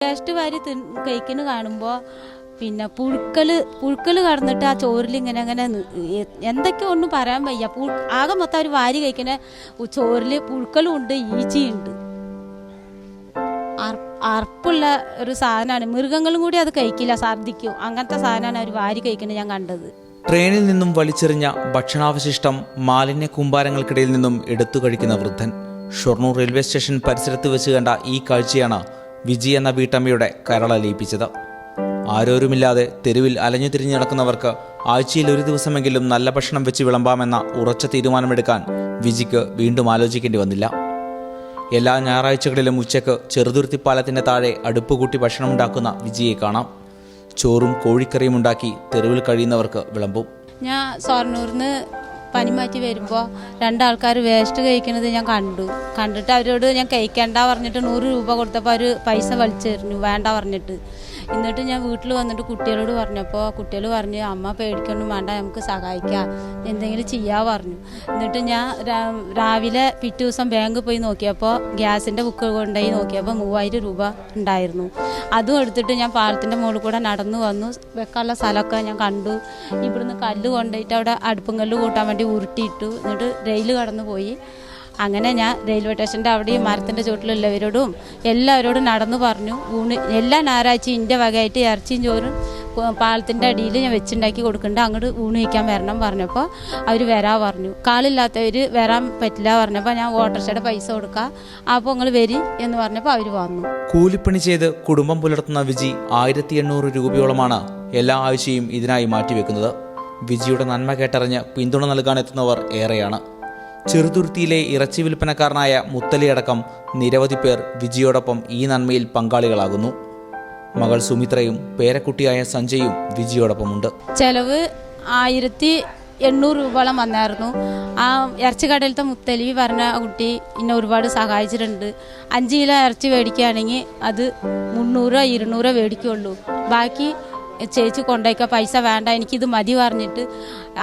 Taste വാരി കഴിക്കുന്നു കാണുമ്പോ പിന്നെ പുഴുക്കൽ പുഴുക്കൽ കടന്നിട്ട് ആ ചോറിൽ ഇങ്ങനെ അങ്ങനെ എന്തൊക്കെയോ ഒന്നും പറയാൻ വയ്യ. പു ആകെ മൊത്തം ഒരു വാരി കഴിക്കുന്ന ചോറിൽ പുഴുക്കലും ഉണ്ട് ഈച്ചയുണ്ട് അർ- അർപ്പുള്ള ഒരു സാധനമാണ് മൃഗങ്ങളും കൂടി അത് കഴിക്കില്ല ഛർദ്ദിക്കും അങ്ങനത്തെ സാധനമാണ് അവർ വാരി കഴിക്കുന്നത് ഞാൻ കണ്ടത്. ട്രെയിനിൽ നിന്നും വലിച്ചെറിഞ്ഞ ഭക്ഷണാവശിഷ്ടം മാലിന്യ കൂമ്പാരങ്ങൾക്കിടയിൽ നിന്നും എടുത്തു കഴിക്കുന്ന വൃദ്ധൻ. ഷൊർണൂർ റെയിൽവേ സ്റ്റേഷൻ പരിസരത്ത് വെച്ച് കണ്ട ഈ കാഴ്ചയാണ് വിജി എന്ന വീട്ടമ്മയുടെ കരളലിയിപ്പിച്ചത് ആരോരുമില്ലാതെ തെരുവിൽ അലഞ്ഞു തിരിഞ്ഞു നടക്കുന്നവർക്ക് ആഴ്ചയിൽ ഒരു ദിവസമെങ്കിലും നല്ല ഭക്ഷണം വെച്ച് വിളമ്പാമെന്ന ഉറച്ച തീരുമാനമെടുക്കാൻ വിജിക്ക് വീണ്ടും ആലോചിക്കേണ്ടി വന്നില്ല. എല്ലാ ഞായറാഴ്ചകളിലും ഉച്ചയ്ക്ക് ചെറുതുരുത്തി പാലത്തിന്റെ താഴെ അടുപ്പ് കൂട്ടി ഭക്ഷണമുണ്ടാക്കുന്ന വിജിയെ കാണാം. ചോറും കോഴിക്കറിയും ഉണ്ടാക്കി തെരുവിൽ കഴിയുന്നവർക്ക് വിളമ്പും. ഞാൻ ഷൊർണൂറിന്ന് പനിമാറ്റി വരുമ്പോൾ രണ്ടാൾക്കാർ വേസ്റ്റ് കഴിക്കുന്നത് ഞാൻ കണ്ടു. കണ്ടിട്ട് അവരോട് ഞാൻ കഴിക്കണ്ട പറഞ്ഞിട്ട് നൂറ് രൂപ കൊടുത്തപ്പോൾ അവർ പൈസ വലിച്ചെറിഞ്ഞു വേണ്ട പറഞ്ഞിട്ട്. എന്നിട്ട് ഞാൻ വീട്ടിൽ വന്നിട്ട് കുട്ടികളോട് പറഞ്ഞപ്പോൾ കുട്ടികൾ പറഞ്ഞു അമ്മ പേടിക്കൊന്നും വേണ്ട നമുക്ക് സഹായിക്കാം. എന്തെങ്കിലും ചെയ്യാ പറഞ്ഞു. എന്നിട്ട് ഞാൻ രാവിലെ പിറ്റേ ദിവസം ബാങ്കിൽ പോയി നോക്കിയപ്പോൾ ഗ്യാസിന്റെ ബുക്ക് കൊണ്ടുപോയി നോക്കിയപ്പോൾ മൂവായിരം രൂപ ഉണ്ടായിരുന്നു. അതും എടുത്തിട്ട് ഞാൻ പാലത്തിന്റെ മുകളിൽ കൂടെ നടന്നു വന്നു. വെക്കാനുള്ള സ്ഥലമൊക്കെ ഞാൻ കണ്ടു. ഇവിടുന്ന് കല്ല് കൊണ്ടുപോയിട്ട് അവിടെ അടുപ്പും കല്ല് കൂട്ടാൻ വേണ്ടി ഉരുട്ടിയിട്ടു എന്നിട്ട് റെയിൽ കടന്നു പോയി അങ്ങനെ ഞാൻ റെയിൽവേ സ്റ്റേഷന്റെ അവിടെയും മരത്തിന്റെ ചുവട്ടിലുള്ളവരോടും എല്ലാവരോടും നടന്നു പറഞ്ഞു. ഊണ് എല്ലാ ഞായറാഴ്ചയും ഇന്റെ വകയായിട്ട് ഇറച്ചിയും ചോറും പാലത്തിന്റെ അടിയിൽ ഞാൻ വെച്ചുണ്ടാക്കി കൊടുക്കുന്നുണ്ട്. അങ്ങോട്ട് ഊണ് വയ്ക്കാൻ വരണം പറഞ്ഞപ്പോൾ അവർ വരാ പറഞ്ഞു. കാലില്ലാത്തവർ വരാൻ പറ്റില്ല പറഞ്ഞപ്പോൾ ഞാൻ ഓട്ടോറിക്ഷയുടെ പൈസ കൊടുക്കാം. അപ്പോൾ നിങ്ങൾ വരി എന്ന് പറഞ്ഞപ്പോൾ അവർ വന്നു. കൂലിപ്പണി ചെയ്ത് കുടുംബം പുലർത്തുന്ന വിജി ആയിരത്തി എണ്ണൂറ് രൂപയോളമാണ് എല്ലാ ആഴ്ചയും ഇതിനായി മാറ്റിവെക്കുന്നത്. വിജിയുടെ നന്മ കേട്ടറിഞ്ഞ് പിന്തുണ നൽകാൻ എത്തുന്നവർ ഏറെയാണ്. ചെറുതുരുത്തിയിലെ ഇറച്ചി വിൽപ്പനക്കാരനായ മുത്തലിയടക്കം നിരവധി പേർ വിജിയോടൊപ്പം ഈ നന്മയിൽ പങ്കാളികളാകുന്നു. മകൾ സുമിത്രയും പേരക്കുട്ടിയായ സഞ്ജയും വിജിയോടൊപ്പമുണ്ട്. ചെലവ് ആയിരത്തി എണ്ണൂറ് രൂപയോളം വന്നായിരുന്നു. ആ ഇറച്ചിക്കടയിലത്തെ മുത്തലി പറഞ്ഞ കുട്ടി എന്നെ ഒരുപാട് സഹായിച്ചിട്ടുണ്ട്. അഞ്ച് കിലോ ഇറച്ചി മേടിക്കുകയാണെങ്കിൽ അത് മുന്നൂറോ ഇരുന്നൂറോ മേടിക്കുള്ളൂ ബാക്കി ചേച്ചി കൊണ്ടുപോയിക്ക പൈസ വേണ്ട എനിക്കിത് മതി പറഞ്ഞിട്ട്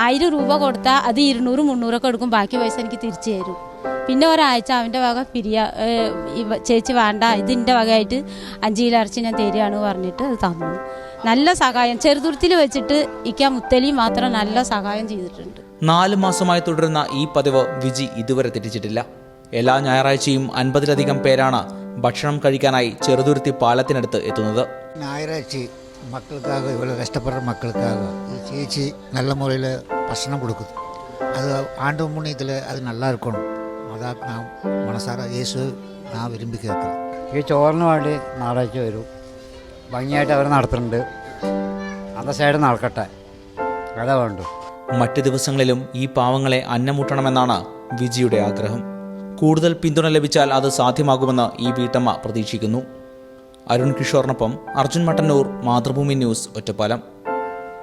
ആയിരം രൂപ കൊടുത്താൽ അത് ഇരുന്നൂറ് മുന്നൂറൊക്കെ എടുക്കും ബാക്കി പൈസ എനിക്ക് തിരിച്ചു തരും. പിന്നെ ഒരാഴ്ച അവന്റെ വക പിരിയ ചേച്ചി വേണ്ട ഇതിന്റെ വകയായിട്ട് അഞ്ച് കിലോ ഞാൻ തരികയാണ് പറഞ്ഞിട്ട് അത് തന്നു. നല്ല സഹായം ചെറുതുരുത്തിൽ വെച്ചിട്ട് ഇക്ക മുത്തലി മാത്രം നല്ല സഹായം ചെയ്തിട്ടുണ്ട്. നാല് മാസമായി തുടരുന്ന ഈ പതിവ് വിജി ഇതുവരെ തെറ്റിച്ചിട്ടില്ല. എല്ലാ ഞായറാഴ്ചയും അൻപതിലധികം പേരാണ് ഭക്ഷണം കഴിക്കാനായി ചെറുതുരുത്തി പാലത്തിനടുത്ത് എത്തുന്നത്. ഞായറാഴ്ച மக்களுக்காக இவ்வளோ கஷ்டப்படுற மக்களுக்காக இந்த சேச்சி நல்ல முறையில் பசனம் கொடுக்குது அது ஆண்டு புண்ணியத்தில் அது நல்லா இருக்கணும் அதான் நான் மனசார இயேசு நான் விரும்பி கேட்குறேன் ഈ ചോറിന് വേണ്ടി ഞായറാഴ്ച വരും ഭംഗിയായിട്ട് അവർ നടത്തുന്നുണ്ട് അന്ന സൈഡ് നടക്കട്ടെ അതാ വേണ്ടു മറ്റ് ദിവസങ്ങളിലും ഈ പാവങ്ങളെ അന്നമുട്ടണമെന്നാണ് വിജിയുടെ ആഗ്രഹം കൂടുതൽ പിന്തുണ ലഭിച്ചാൽ അത് സാധ്യമാകുമെന്ന് ഈ വീട്ടമ്മ പ്രതീക്ഷിക്കുന്നു അരുൺ കിഷോറിനൊപ്പം അർജുൻ മട്ടന്നൂർ മാതൃഭൂമി ന്യൂസ് ഒറ്റപ്പാലം.